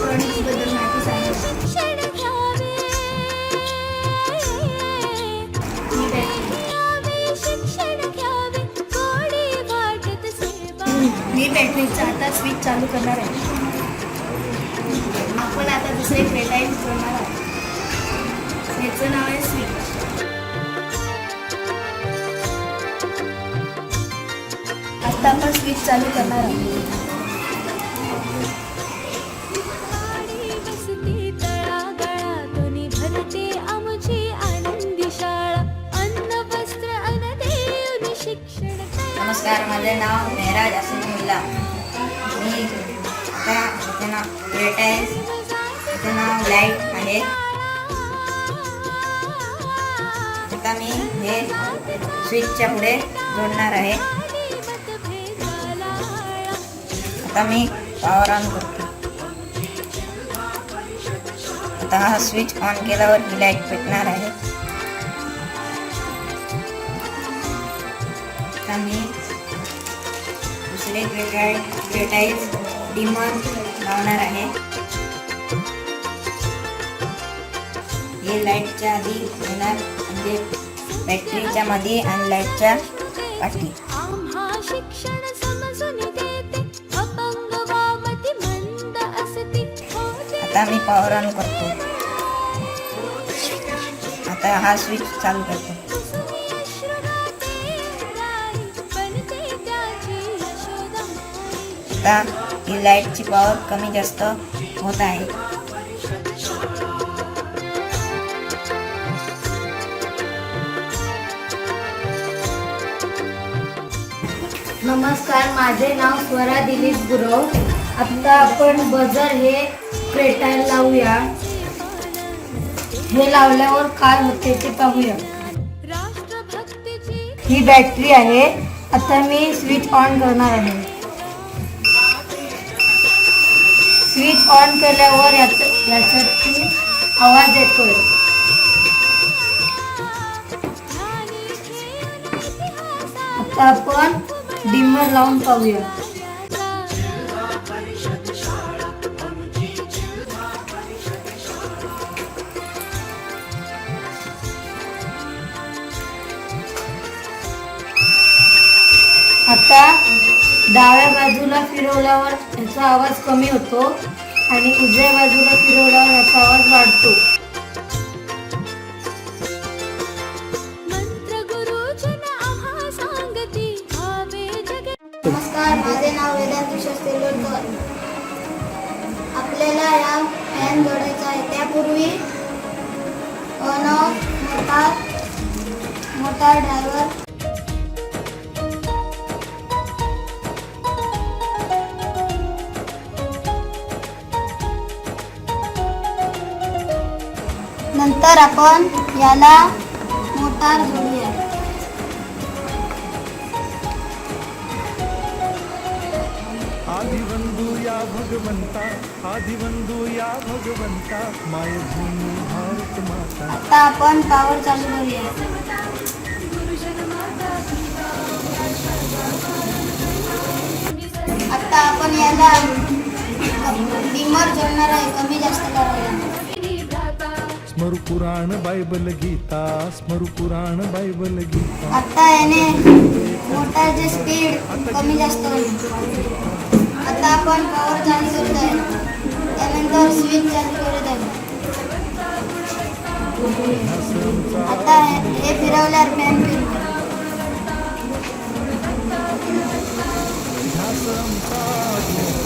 इलेक्ट्रॉनिक्सबद्दल माहिती सांगा मी बॅटरीचा आता स्विच चालू करणार आहे. आपण आता दुसरे पेटाईन जोडणार आहोत. याचं नाव आहे स्विच आता आपण स्विच चालू करणार आहोत. नमस्कार माझे नाव मेहराज असमुल्ला मी आता इथे नाव आहे. इथे नाव लाइट आहे. आता मी हे स्विचच्या पुढे जोडणार आहे. आता मी पॉवर ऑन करतो. आता हा स्विच ऑन केल्यावर ही लाइट पेटणार आहे. आता मी वेगवेगळ्या ग्रेटाईज ग्रेटाईज लावणार आहे. हे लाईटच्या आधी येणार म्हणजे बॅटरीच्या मध्ये आणि लाईटच्या पाठी. आता मी पॉवर ऑन करतो. आता हा स्विच चालू करतो. आता ही लाईटची पॉवर कमी जास्त होत आहे. नमस्कार माझे नाव स्वरा दिलीप गुरव. आता आपण बजर हे पेटायला लावूया. हे लावल्यावर काय होते ते पाहूया. राष्ट्रभक्तीची ही बॅटरी आहे. आता मी स्विच ऑन करणार आहे. स्विच ऑन केल्यावर याच याच्यातून आवाज येतोय. आता आपण डिमर लावून पाहूया. आता डाव्या बाजूला फिरवल्यावर याचा आवाज कमी होतो आणि उजव्या बाजूला फिरवल्यावर याचा आवाज वाढतो. नमस्कार माझे नाव वेदांत तेलोरकर आपल्याला या फॅन जोडायचा आहे. त्यापूर्वी अन मोटार मोटार ड्रायव्हर नंतर आपण याला मोटार जोडूया. आदिवंदू या भगवंता आदिवंदू या भगवंता मायभूमी भारत माता. आता आपण पावर चालू करूया. आता आपण याला डिमर जोडणार आहे कमी जास्त करायला. स्मरू पुराण बायबल गीता स्मरू पुराण बायबल गीता. आता याने मोटारचे स्पीड कमी जास्त होईल. आता आपण पॉवर चालू करत आहे त्यानंतर स्विच चालू करत आहे आता हे फिरवल्यावर फॅन फिरतो नमस्कार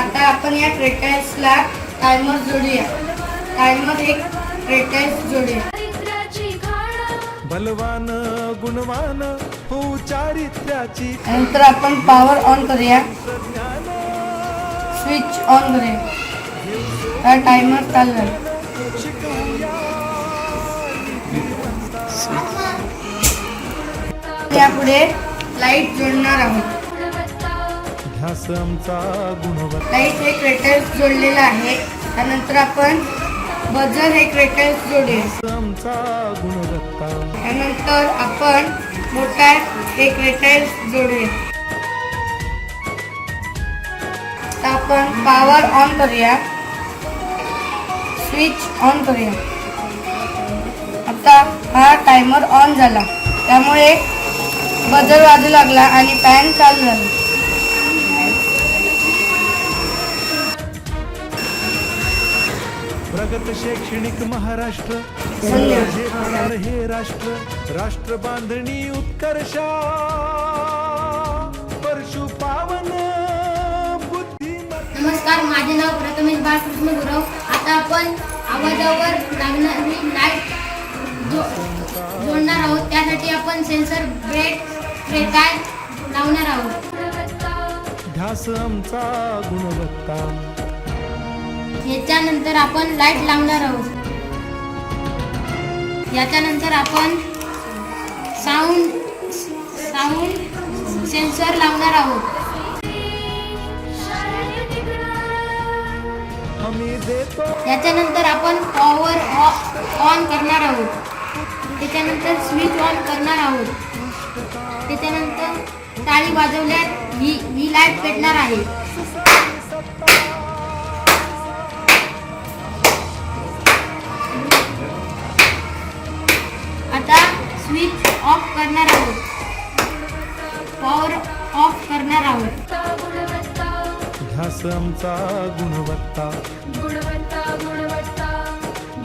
आता आपण या ट्रेटाईल्सला टायमर जोडूया. टायमर एक ट्रेटाईल्स जोडूया. बलवान गुणवान हो चारित्र्याची नंतर आपण पॉवर ऑन करूया. स्विच ऑन करूया. हा टायमर चालू आहे. यापुढे लाइट जोडणार आहोत. ध्यास आमचा गुणवत्ता हे क्रेटल्स जोडलेलं आहे. त्यानंतर आपण बजर हे क्रेटल्स जोडूया ध्यास आमचा गुणवत्ता. त्यानंतर आपण मोटार हे क्रेटल्स जोडूया. आता आपण पॉवर ऑन करूया. स्विच ऑन करूया. आता हा टायमर ऑन झाला. त्यामुळे बजर वाजू लागला आणि फॅन चालू झाला. प्रगत शैक्षणिक महाराष्ट्र. हे होणार हे राष्ट्र. राष्ट्र बांधणी उत्कर्षा. परशु पावन नमस्कार माझे नाव प्रथमेश बाळकृष्ण गुरव. आता आपण आवाजावर लागणारी लाइट जो जोडणार आहोत. त्यासाठी आपण सेन्सर ब्रेड प्रेटाय लावणार आहोत. ध्यास आमचा गुणवत्ता. याच्यानंतर आपण लाइट लावणार आहोत. याच्यानंतर आपण साऊंड साऊंड सेन्सर लावणार आहोत. याच्यानंतर आपण पॉवर ऑन करणार आहोत. त्याच्यानंतर स्विच ऑन करणार आहोत. त्याच्यानंतर टाळी वाजवल्यात ही ही लाइट पेटणार आहे. करणार आहोत. पॉवर ऑफ करणार आहोत. ध्यास आमचा गुणवत्ता. गुणवत्ता गुणवत्ता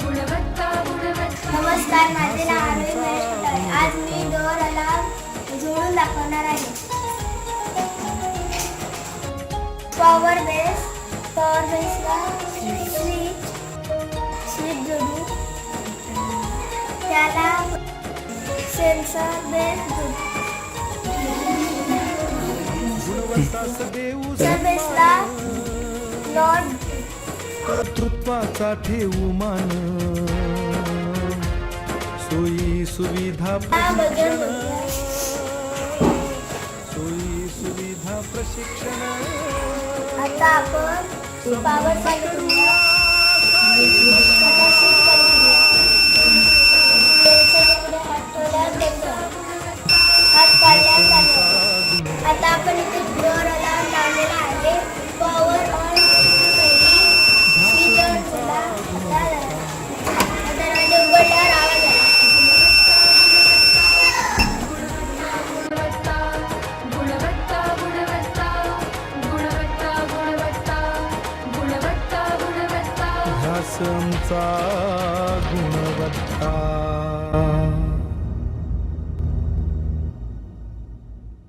गुणवत्ता गुणवत्ता नमस्कार माझे नाव महेश कुटारे. आज मी डोअर अलार्म जोडून दाखवणार आहे. पॉवर बेस पॉवर बेसला स्विच स्विच जोडू. त्याला सेन्सर बेस जोडू बेसला नॉट कर्तृत्वाचा ठेवू मान. सोयी सुविधा प्रशिक्षण. सोयी सुविधा प्रशिक्षण आता आपण आमचा गुणवत्ता.